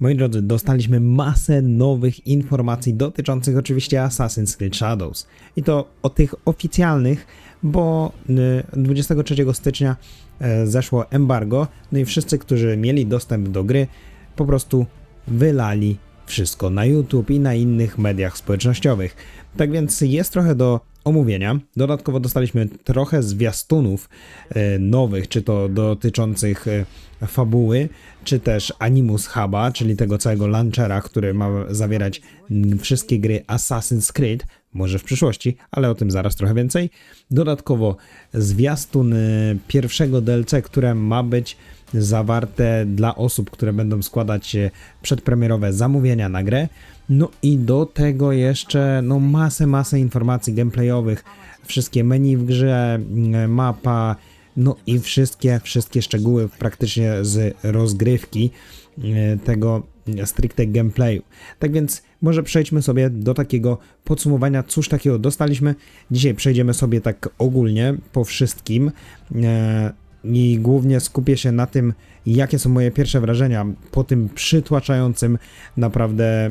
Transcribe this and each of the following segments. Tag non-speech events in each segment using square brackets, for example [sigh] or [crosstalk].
Moi drodzy, dostaliśmy masę nowych informacji dotyczących oczywiście Assassin's Creed Shadows. I to o tych oficjalnych, bo y, 23 stycznia e, zeszło embargo, no i wszyscy, którzy mieli dostęp do gry, po prostu wylali wszystko na YouTube i na innych mediach społecznościowych. Tak więc jest trochę do omówienia. Dodatkowo dostaliśmy trochę zwiastunów e, nowych, czy to dotyczących e, fabuły, czy też Animus Huba, czyli tego całego launchera, który ma zawierać wszystkie gry Assassin's Creed, może w przyszłości, ale o tym zaraz trochę więcej. Dodatkowo zwiastun e, pierwszego DLC, które ma być zawarte dla osób, które będą składać przedpremierowe zamówienia na grę. No i do tego jeszcze no masę, masę informacji gameplayowych, wszystkie menu w grze, mm, mapa, no i wszystkie, wszystkie szczegóły praktycznie z rozgrywki e, tego stricte gameplayu. Tak więc może przejdźmy sobie do takiego podsumowania, cóż takiego dostaliśmy. Dzisiaj przejdziemy sobie tak ogólnie po wszystkim e, i głównie skupię się na tym, jakie są moje pierwsze wrażenia po tym przytłaczającym naprawdę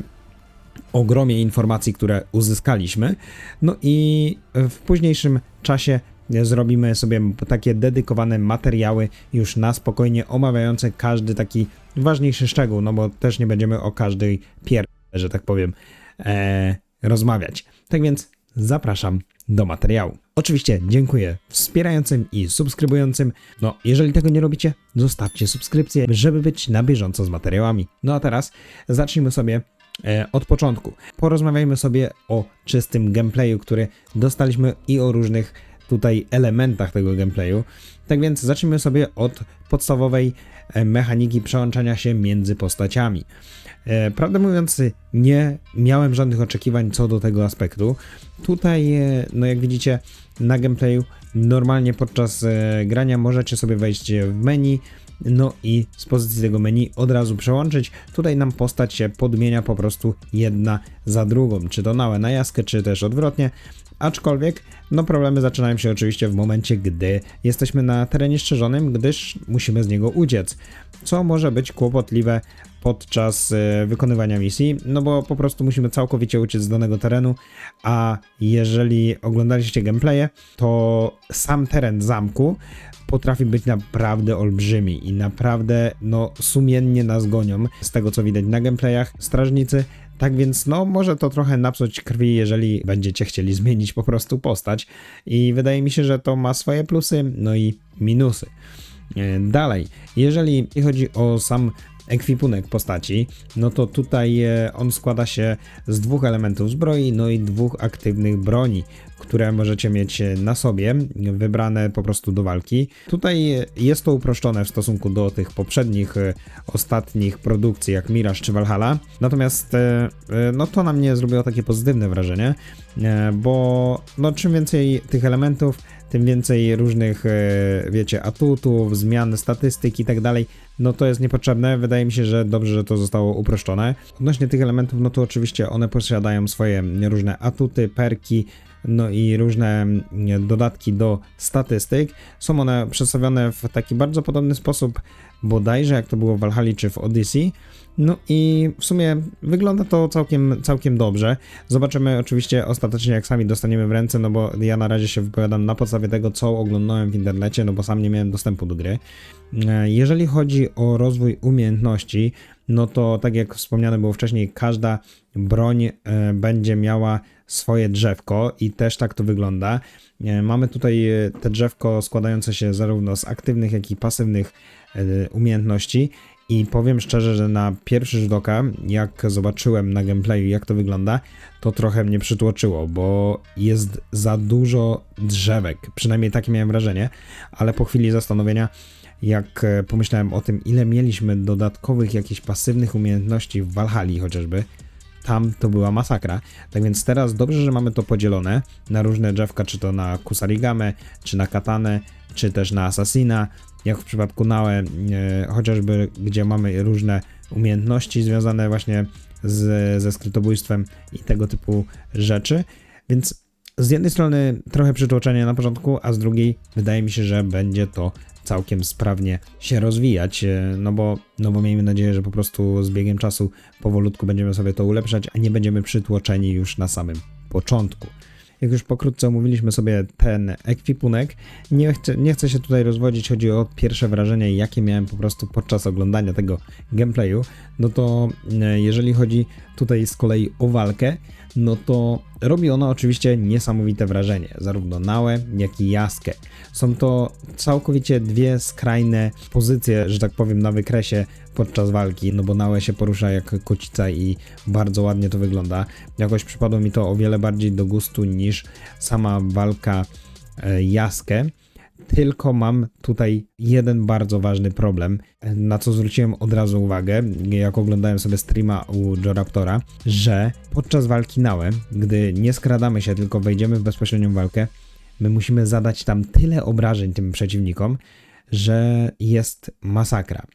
ogromie informacji, które uzyskaliśmy. No i w późniejszym czasie zrobimy sobie takie dedykowane materiały już na spokojnie omawiające każdy taki ważniejszy szczegół, no bo też nie będziemy o każdej pier, że tak powiem, e, rozmawiać. Tak więc zapraszam do materiału. Oczywiście dziękuję wspierającym i subskrybującym. No, jeżeli tego nie robicie, zostawcie subskrypcję, żeby być na bieżąco z materiałami. No a teraz zacznijmy sobie e, od początku. Porozmawiajmy sobie o czystym gameplayu, który dostaliśmy i o różnych tutaj elementach tego gameplayu. Tak więc zacznijmy sobie od podstawowej e, mechaniki przełączania się między postaciami. E, Prawdę mówiąc, nie miałem żadnych oczekiwań co do tego aspektu. Tutaj, e, no jak widzicie, na gameplayu normalnie podczas e, grania możecie sobie wejść w menu, no i z pozycji tego menu od razu przełączyć. Tutaj nam postać się podmienia po prostu jedna za drugą, czy to na jaskę, czy też odwrotnie. Aczkolwiek, no problemy zaczynają się oczywiście w momencie, gdy jesteśmy na terenie strzeżonym, gdyż musimy z niego uciec, co może być kłopotliwe podczas e, wykonywania misji, no bo po prostu musimy całkowicie uciec z danego terenu, a jeżeli oglądaliście gameplaye, to sam teren zamku potrafi być naprawdę olbrzymi i naprawdę no sumiennie nas gonią. Z tego co widać na gameplayach strażnicy, tak więc no może to trochę napsuć krwi, jeżeli będziecie chcieli [laughs] zmienić po prostu postać i wydaje mi się, że to ma swoje plusy, no i minusy. E, Dalej, jeżeli chodzi o sam ekwipunek postaci, no to tutaj e, on składa się z dwóch elementów zbroi, no i dwóch aktywnych broni, które możecie mieć na sobie, wybrane po prostu do walki. Tutaj jest to uproszczone w stosunku do tych poprzednich, e, ostatnich produkcji, jak Mirage czy Valhalla. Natomiast e, no to na mnie zrobiło takie pozytywne wrażenie, bo no czym więcej tych elementów, tym więcej różnych, wiecie, atutów, zmian statystyk i tak dalej, no to jest niepotrzebne. Wydaje mi się, że dobrze, że to zostało uproszczone. Odnośnie tych elementów, no to oczywiście one posiadają swoje różne atuty, perki, no i różne mm, dodatki do statystyk. Są one przedstawione w taki bardzo podobny sposób, bodajże jak to było w Valhalla czy w Odyssey. No i w sumie wygląda to całkiem, całkiem dobrze. Zobaczymy oczywiście ostatecznie jak sami dostaniemy w ręce, no bo ja na razie się wypowiadam na podstawie tego, co oglądałem w internecie, no bo sam nie miałem dostępu do gry. E, jeżeli chodzi o rozwój umiejętności, no to tak jak wspomniane było wcześniej, każda broń e, będzie miała swoje drzewko i też tak to wygląda. E, mamy tutaj te drzewko składające się zarówno z aktywnych, jak i pasywnych umiejętności i powiem szczerze, że na pierwszy rzut oka, jak zobaczyłem na gameplayu, jak to wygląda, to trochę mnie przytłoczyło, bo jest za dużo drzewek. Przynajmniej takie miałem wrażenie, ale po chwili zastanowienia, jak e, pomyślałem o tym, ile mieliśmy dodatkowych jakichś pasywnych umiejętności w Valhalla chociażby, tam to była masakra. Tak więc teraz dobrze, że mamy to podzielone na różne drzewka, czy to na Kusarigame, czy na Katanę, czy też na Assassina, jak w przypadku Naue, e, chociażby gdzie mamy różne umiejętności związane właśnie z, ze skrytobójstwem i tego typu rzeczy. Więc z jednej strony trochę przytłoczenie na początku, a z drugiej wydaje mi się, że będzie to całkiem sprawnie się rozwijać, e, no bo, no bo miejmy nadzieję, że po prostu z biegiem czasu powolutku będziemy sobie to ulepszać, a nie będziemy przytłoczeni już na samym początku. Jak już pokrótce omówiliśmy sobie ten ekwipunek, nie chcę, nie chcę się tutaj rozwodzić, chodzi o pierwsze wrażenia, jakie miałem po prostu podczas oglądania tego gameplayu. No to e, jeżeli chodzi tutaj z kolei o walkę, no to robi ona oczywiście niesamowite wrażenie, zarówno Nałę, jak i Jaskę. Są to całkowicie dwie skrajne pozycje, że tak powiem, na wykresie podczas walki, no bo Nałe się porusza jak kocica i bardzo ładnie to wygląda. Jakoś przypadło mi to o wiele bardziej do gustu niż sama walka e, Jaskę. Tylko mam tutaj jeden bardzo ważny problem, na co zwróciłem od razu uwagę, jak oglądałem sobie streama u Joraptora, że podczas walki Nałe, gdy nie skradamy się, tylko wejdziemy w bezpośrednią walkę, my musimy zadać tam tyle obrażeń tym przeciwnikom, że jest masakra.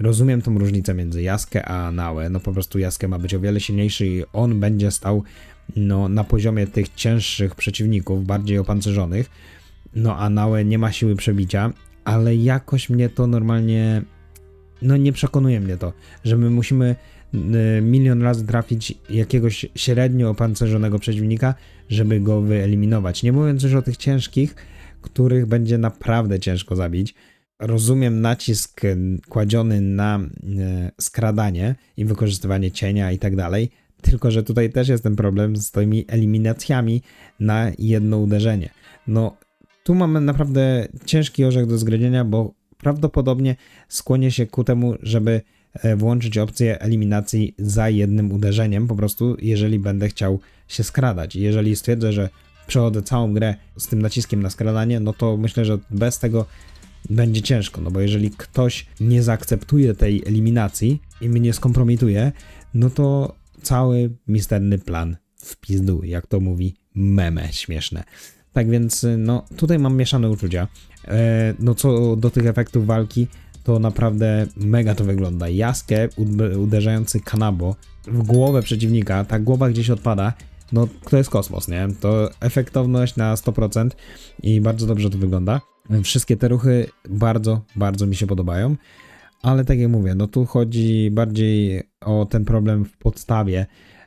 Rozumiem tą różnicę między Jaskę a Nałę, no po prostu Jaskę ma być o wiele silniejszy i on będzie stał no, na poziomie tych cięższych przeciwników, bardziej opancerzonych, no a Nałe nie ma siły przebicia, ale jakoś mnie to normalnie, no nie przekonuje mnie to, że my musimy y, milion razy trafić jakiegoś średnio opancerzonego przeciwnika, żeby go wyeliminować. Nie mówiąc już o tych ciężkich, których będzie naprawdę ciężko zabić. Rozumiem nacisk y, kładziony na y, skradanie i wykorzystywanie cienia i tak dalej, tylko że tutaj też jest ten problem z tymi eliminacjami na jedno uderzenie. No, tu mamy naprawdę ciężki orzech do zgryzienia, bo prawdopodobnie skłonię się ku temu, żeby e, włączyć opcję eliminacji za jednym uderzeniem, po prostu jeżeli będę chciał się skradać. Jeżeli stwierdzę, że przechodzę całą grę z tym naciskiem na skradanie, no to myślę, że bez tego będzie ciężko, no bo jeżeli ktoś nie zaakceptuje tej eliminacji i mnie skompromituje, no to cały misterny plan w pizdu, jak to mówi meme śmieszne. Tak więc, no, tutaj mam mieszane uczucia. E, no, co do tych efektów walki, to naprawdę mega to wygląda. Jaskę uderzający kanabo w głowę przeciwnika, ta głowa gdzieś odpada, no to jest kosmos, nie? To efektowność na 100% i bardzo dobrze to wygląda. Wszystkie te ruchy bardzo, bardzo mi się podobają, ale tak jak mówię, no tu chodzi bardziej o ten problem w podstawie,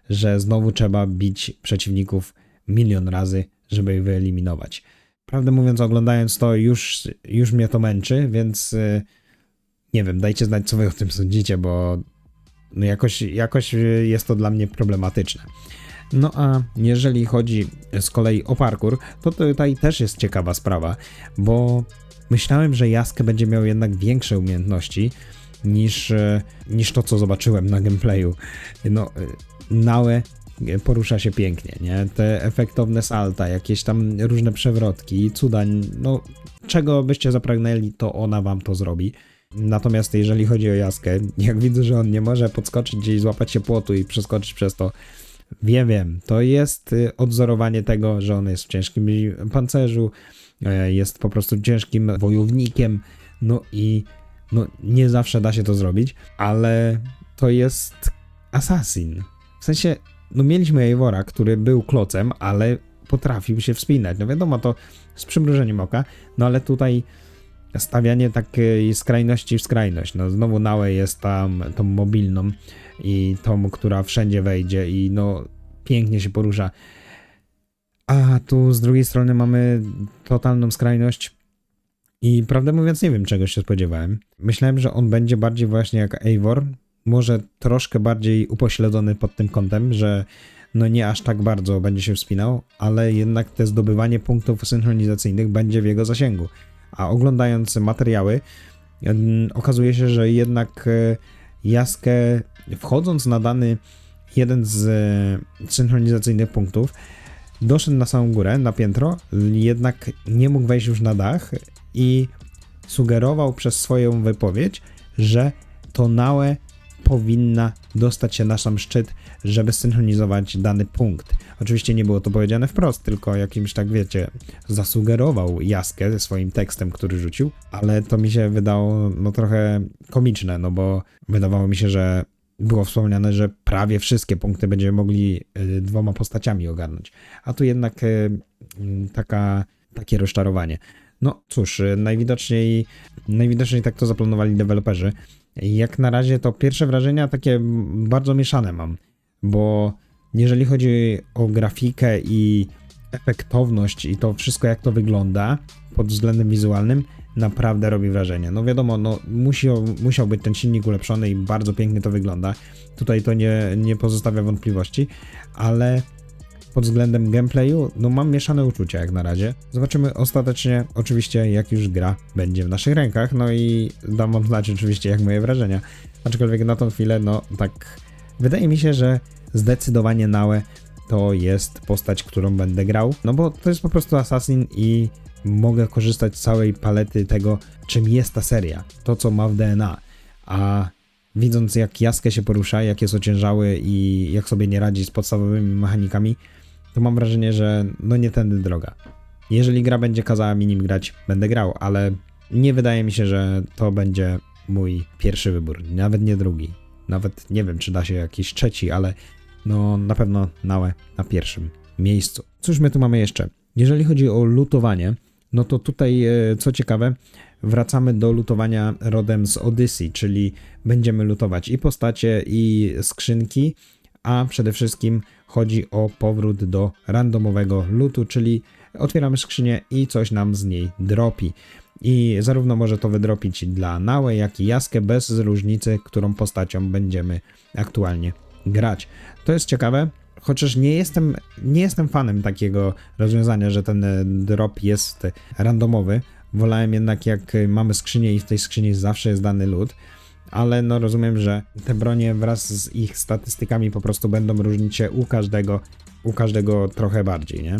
że znowu trzeba bić przeciwników milion razy, żeby ich wyeliminować. Prawdę mówiąc, oglądając to, już, już mnie to męczy, więc yy, nie wiem, dajcie znać, co wy o tym sądzicie, bo no jakoś, jakoś jest to dla mnie problematyczne. No a jeżeli chodzi z kolei o parkour, to tutaj też jest ciekawa sprawa, bo myślałem, że Jaskę będzie miał jednak większe umiejętności niż, niż to, co zobaczyłem na gameplayu. No, Nałe porusza się pięknie, nie? Te efektowne salta, jakieś tam różne przewrotki, cuda, no czego byście zapragnęli, to ona wam to zrobi. Natomiast jeżeli chodzi o Jaskę, jak widzę, że on nie może podskoczyć gdzieś, złapać się płotu i przeskoczyć przez to, wiem, wiem, to jest y, odzorowanie tego, że on jest w ciężkim pancerzu, e, jest po prostu ciężkim wojownikiem, no i no, nie zawsze da się to zrobić, ale to jest assassin. W sensie no mieliśmy Eivora, który był klocem, ale potrafił się wspinać. No wiadomo, to z przymrużeniem oka, no ale tutaj stawianie takiej skrajności w skrajność. No znowu Nałe jest tam tą mobilną i tą, która wszędzie wejdzie i no pięknie się porusza. A tu z drugiej strony mamy totalną skrajność i prawdę mówiąc nie wiem czego się spodziewałem. Myślałem, że on będzie bardziej właśnie jak Eivor, może troszkę bardziej upośledzony pod tym kątem, że no nie aż tak bardzo będzie się wspinał, ale jednak te zdobywanie punktów synchronizacyjnych będzie w jego zasięgu. A oglądając materiały, okazuje się, że jednak e, Jaskę wchodząc na dany jeden z e, synchronizacyjnych punktów, doszedł na samą górę, na piętro, jednak nie mógł wejść już na dach i sugerował przez swoją wypowiedź, że to Nałe powinna dostać się na sam szczyt, żeby synchronizować dany punkt. Oczywiście nie było to powiedziane wprost, tylko jakimś tak wiecie, zasugerował Jaskę swoim tekstem, który rzucił, ale to mi się wydało no trochę komiczne, no bo wydawało mi się, że było wspomniane, że prawie wszystkie punkty będziemy mogli y, dwoma postaciami ogarnąć. A tu jednak y, taka, takie rozczarowanie. No cóż, y, najwidoczniej, najwidoczniej tak to zaplanowali deweloperzy. Jak na razie to pierwsze wrażenia takie bardzo mieszane mam, bo jeżeli chodzi o grafikę i efektowność i to wszystko jak to wygląda pod względem wizualnym, naprawdę robi wrażenie. No wiadomo, no musiał, musiał być ten silnik ulepszony i bardzo pięknie to wygląda. Tutaj to nie, nie pozostawia wątpliwości, ale pod względem gameplayu, no mam mieszane uczucia jak na razie. Zobaczymy ostatecznie, oczywiście, jak już gra będzie w naszych rękach, no i dam wam znać oczywiście, jak moje wrażenia. Aczkolwiek na tą chwilę, no tak, wydaje mi się, że zdecydowanie Nałe to jest postać, którą będę grał, no bo to jest po prostu Assassin i mogę korzystać z całej palety tego, czym jest ta seria, to co ma w DNA, a widząc jak Jaskę się porusza, jak jest ociężały i jak sobie nie radzi z podstawowymi mechanikami, to mam wrażenie, że no nie tędy droga. Jeżeli gra będzie kazała mi nim grać, będę grał, ale nie wydaje mi się, że to będzie mój pierwszy wybór, nawet nie drugi. Nawet nie wiem, czy da się jakiś trzeci, ale no na pewno Nałe na pierwszym miejscu. Cóż my tu mamy jeszcze? Jeżeli chodzi o lutowanie, no to tutaj, e, co ciekawe, wracamy do lutowania rodem z Odyssey, czyli będziemy lutować i postacie, i skrzynki, a przede wszystkim chodzi o powrót do randomowego lutu, czyli otwieramy skrzynię i coś nam z niej dropi. I zarówno może to wydropić dla Nałe, jak i Jaskę, bez różnicy, którą postacią będziemy aktualnie grać. To jest ciekawe, chociaż nie jestem, nie jestem fanem takiego rozwiązania, że ten drop jest randomowy. Wolałem jednak, jak mamy skrzynię i w tej skrzyni zawsze jest dany lód, ale no rozumiem, że te bronie wraz z ich statystykami po prostu będą różnić się u każdego, u każdego trochę bardziej, nie?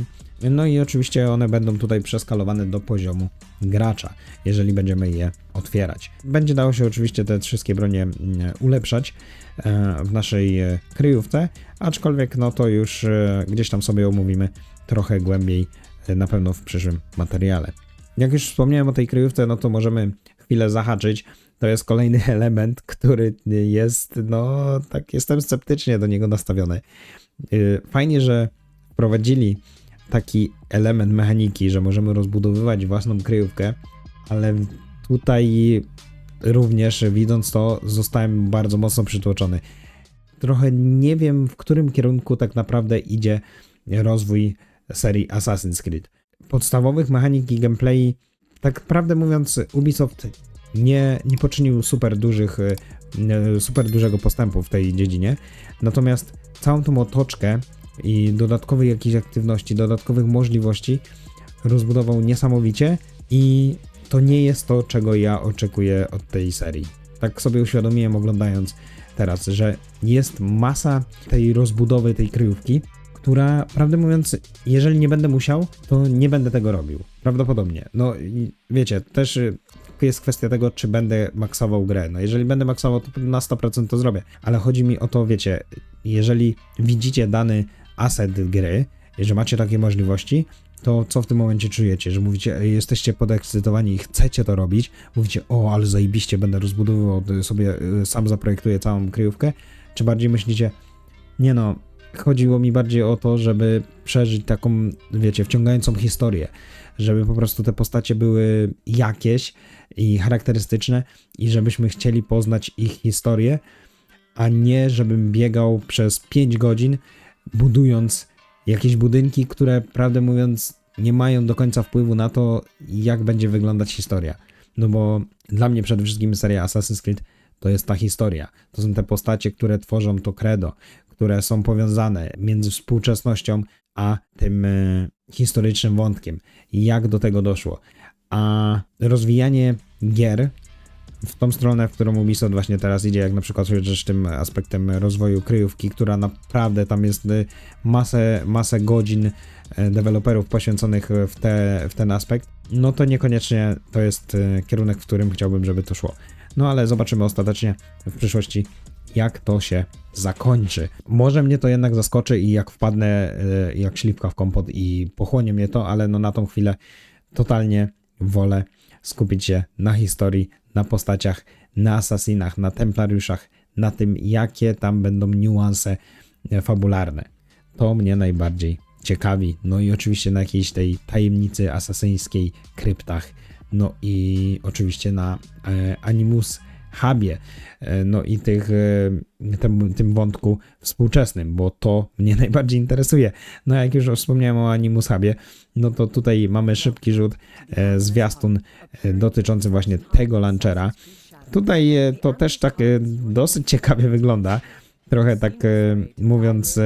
No i oczywiście one będą tutaj przeskalowane do poziomu gracza, jeżeli będziemy je otwierać. Będzie dało się oczywiście te wszystkie bronie mm, ulepszać e, w naszej e, kryjówce, aczkolwiek no to już e, gdzieś tam sobie omówimy trochę głębiej na pewno w przyszłym materiale. Jak już wspomniałem o tej kryjówce, no to możemy chwilę zahaczyć. To jest kolejny [laughs] element, który jest, no tak jestem sceptycznie do niego nastawiony. Fajnie, że wprowadzili taki element mechaniki, że możemy rozbudowywać własną kryjówkę, ale tutaj również widząc to zostałem bardzo mocno przytłoczony. Trochę nie wiem, w którym kierunku tak naprawdę idzie rozwój serii Assassin's Creed. Podstawowych mechanik i gameplay, tak prawdę mówiąc, Ubisoft nie, nie poczynił super dużych, e, super dużego postępu w tej dziedzinie. Natomiast całą tą otoczkę i dodatkowej jakiejś aktywności, dodatkowych możliwości rozbudował niesamowicie i to nie jest to, czego ja oczekuję od tej serii. Tak sobie uświadomiłem oglądając teraz, że jest masa tej rozbudowy, tej kryjówki, która, prawdę mówiąc, jeżeli nie będę musiał, to nie będę tego robił. Prawdopodobnie. No wiecie, też jest kwestia tego, czy będę maksował grę. No jeżeli będę maksował, to na 100% to zrobię. Ale chodzi mi o to, wiecie, jeżeli widzicie dany asset gry, że macie takie możliwości, to co w tym momencie czujecie? Że mówicie, jesteście podekscytowani i chcecie to robić, mówicie, o, ale zajebiście, będę rozbudowywał sobie, y, sam zaprojektuję całą kryjówkę, czy bardziej myślicie, nie no, chodziło mi bardziej o to, żeby przeżyć taką, wiecie, wciągającą historię, żeby po prostu te postacie były jakieś i charakterystyczne i żebyśmy chcieli poznać ich historię, a nie żebym biegał przez 5 godzin budując jakieś budynki, które prawdę mówiąc nie mają do końca wpływu na to, jak będzie wyglądać historia. No bo dla mnie przede wszystkim seria Assassin's Creed to jest ta historia. To są te postacie, które tworzą to credo, które są powiązane między współczesnością a tym e, historycznym wątkiem. Jak do tego doszło. A rozwijanie gier w tą stronę, w którą Ubisoft właśnie teraz idzie, jak na przykład chociaż tym aspektem rozwoju kryjówki, która naprawdę tam jest y, masę, masę godzin y, deweloperów poświęconych w, te, w ten aspekt, no to niekoniecznie to jest kierunek, w którym chciałbym, żeby to szło. No ale zobaczymy ostatecznie w przyszłości, jak to się zakończy. Może mnie to jednak zaskoczy i jak wpadnę jak śliwka w kompot i pochłonie mnie to, ale no na tą chwilę totalnie wolę skupić się na historii, na postaciach, na asasinach, na templariuszach, na tym, jakie tam będą niuanse e, fabularne. To mnie najbardziej ciekawi. No i oczywiście na jakiejś tej tajemnicy asasyńskiej, kryptach, no i oczywiście na e, Animus Hubie, e, no i tych, e, tym, tym wątku współczesnym, bo to mnie [laughs] najbardziej interesuje. No jak już wspomniałem o Animus Hubie, no to tutaj mamy szybki rzut, e, zwiastun dotyczący właśnie tego launchera. Tutaj to też tak dosyć ciekawie wygląda, trochę tak mówiąc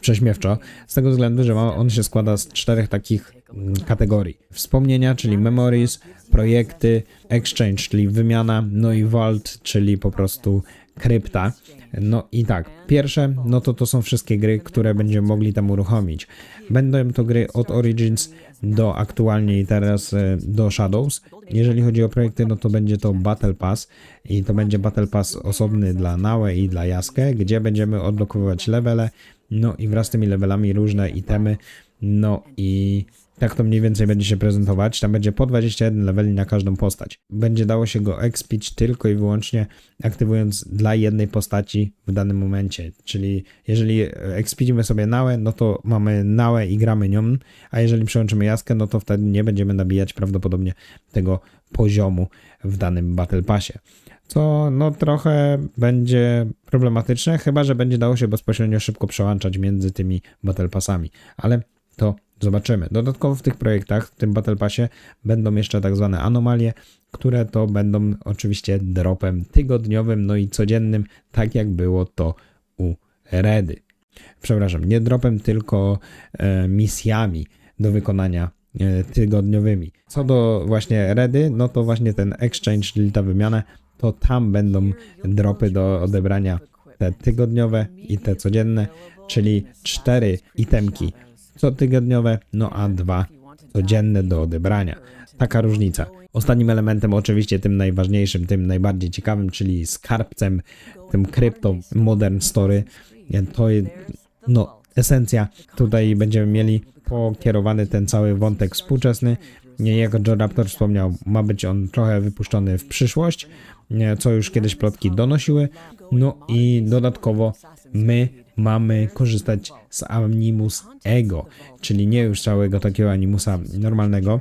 prześmiewczo, z tego względu, że on się składa z czterech takich mm, kategorii. Wspomnienia, czyli memories, projekty, exchange, czyli wymiana, no i vault, czyli po prostu krypta. No i tak, pierwsze, no to to są wszystkie gry, które będziemy mogli tam uruchomić. Będą to gry od Origins do aktualnie i teraz e, do Shadows. Jeżeli chodzi o projekty, no to będzie to Battle Pass i to będzie Battle Pass osobny dla Naue i dla Jaskę, gdzie będziemy odblokowywać levele, no i wraz z tymi levelami różne itemy, no i tak to mniej więcej będzie się prezentować. Tam będzie po 21 leveli na każdą postać. Będzie dało się go expić tylko i wyłącznie aktywując dla jednej postaci w danym momencie. Czyli jeżeli expicimy sobie Nałę, no to mamy Nałę i gramy nią, a jeżeli przełączymy Jaskę, no to wtedy nie będziemy nabijać prawdopodobnie tego poziomu w danym Battle Passie. Co no trochę będzie problematyczne, chyba że będzie dało się bezpośrednio szybko przełączać między tymi Battle Passami. Ale to Zobaczymy. Dodatkowo w tych projektach, w tym Battle Passie, będą jeszcze tak zwane anomalie, które to będą oczywiście dropem tygodniowym, no i codziennym, tak jak było to u Redy. Przepraszam, nie dropem, tylko e, misjami do wykonania e, tygodniowymi. Co do właśnie Redy, no to właśnie ten exchange, czyli ta wymiana, to tam będą dropy do odebrania te tygodniowe i te codzienne, czyli cztery itemki cotygodniowe, no a dwa codzienne do odebrania. Taka różnica. Ostatnim elementem, oczywiście tym najważniejszym, tym najbardziej ciekawym, czyli skarbcem, tym krypto Modern Story, to jest, no, esencja. Tutaj będziemy mieli pokierowany ten cały wątek współczesny. Jak Joe Raptor wspomniał, ma być on trochę wypuszczony w przyszłość, co już kiedyś plotki donosiły. No i dodatkowo my mamy korzystać z Animus Ego, czyli nie już całego takiego Animusa normalnego,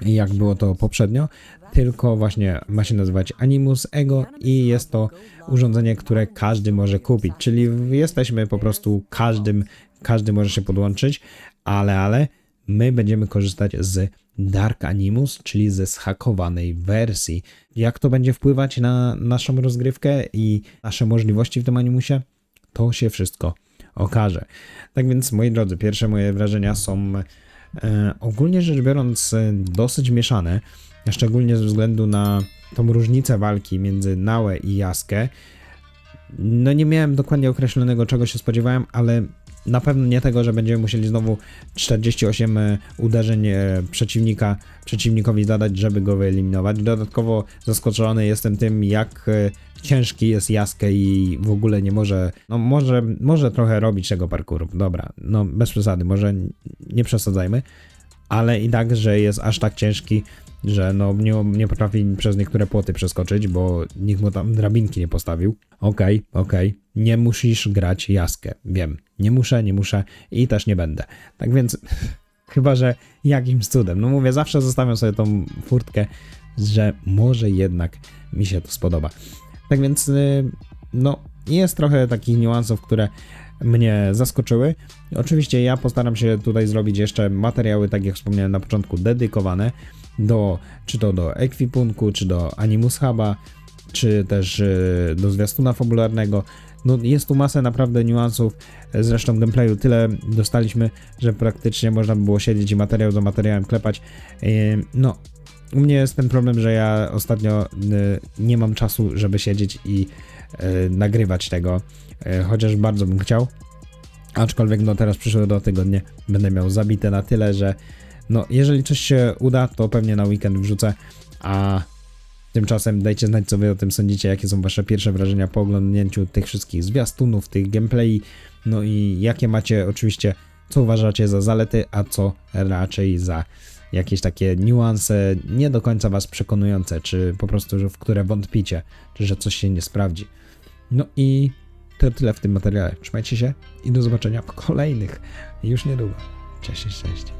jak było to poprzednio, tylko właśnie ma się nazywać Animus Ego i jest to urządzenie, które każdy może kupić, czyli jesteśmy po prostu każdym, każdy może się podłączyć, ale, ale my będziemy korzystać z Dark Animus, czyli ze zhakowanej wersji. Jak to będzie wpływać na naszą rozgrywkę i nasze możliwości w tym Animusie? To się wszystko okaże. Tak więc, moi drodzy, pierwsze moje wrażenia są e, ogólnie rzecz biorąc dosyć mieszane, szczególnie ze względu na tą różnicę walki między Nałę i Jaskę. No nie miałem dokładnie określonego czego się spodziewałem, ale na pewno nie tego, że będziemy musieli znowu 48 e, uderzeń e, przeciwnika, przeciwnikowi zadać, żeby go wyeliminować. Dodatkowo zaskoczony jestem tym, jak e, ciężki jest Jaskę i w ogóle nie może, no może, może trochę robić tego parkouru. Dobra, no bez przesady, może nie przesadzajmy, ale i tak, że jest aż tak ciężki, że no nie, nie potrafi przez niektóre płoty przeskoczyć, bo nikt mu tam drabinki nie postawił. Okej, okay, okej, okay. nie musisz grać Jaskę, wiem. Nie muszę, nie muszę i też nie będę. Tak więc [laughs] chyba, że jakimś cudem. No mówię, zawsze zostawiam sobie tą furtkę, że może jednak mi się to spodoba. Tak więc, no, jest trochę takich niuansów, które mnie zaskoczyły. Oczywiście ja postaram się tutaj zrobić jeszcze materiały, tak jak wspomniałem na początku, dedykowane do, czy to do ekwipunku, czy do Animus Huba, czy też do zwiastuna fabularnego. No jest tu masę naprawdę niuansów, zresztą gameplayu tyle dostaliśmy, że praktycznie można by było siedzieć i materiał za materiałem klepać. No, u mnie jest ten problem, że ja ostatnio nie mam czasu, żeby siedzieć i nagrywać tego, chociaż bardzo bym chciał. Aczkolwiek no teraz przyszłe do tygodnie będę miał zabite na tyle, że no jeżeli coś się uda, to pewnie na weekend wrzucę, a Tymczasem dajcie znać, co wy o tym sądzicie, jakie są wasze pierwsze wrażenia po oglądnięciu tych wszystkich zwiastunów, tych gameplay, no i jakie macie oczywiście, co uważacie za zalety, a co raczej za jakieś takie niuanse nie do końca was przekonujące, czy po prostu, w które wątpicie, czy że coś się nie sprawdzi. No i to tyle w tym materiale. Trzymajcie się i do zobaczenia w kolejnych już niedługo. Cześć, cześć.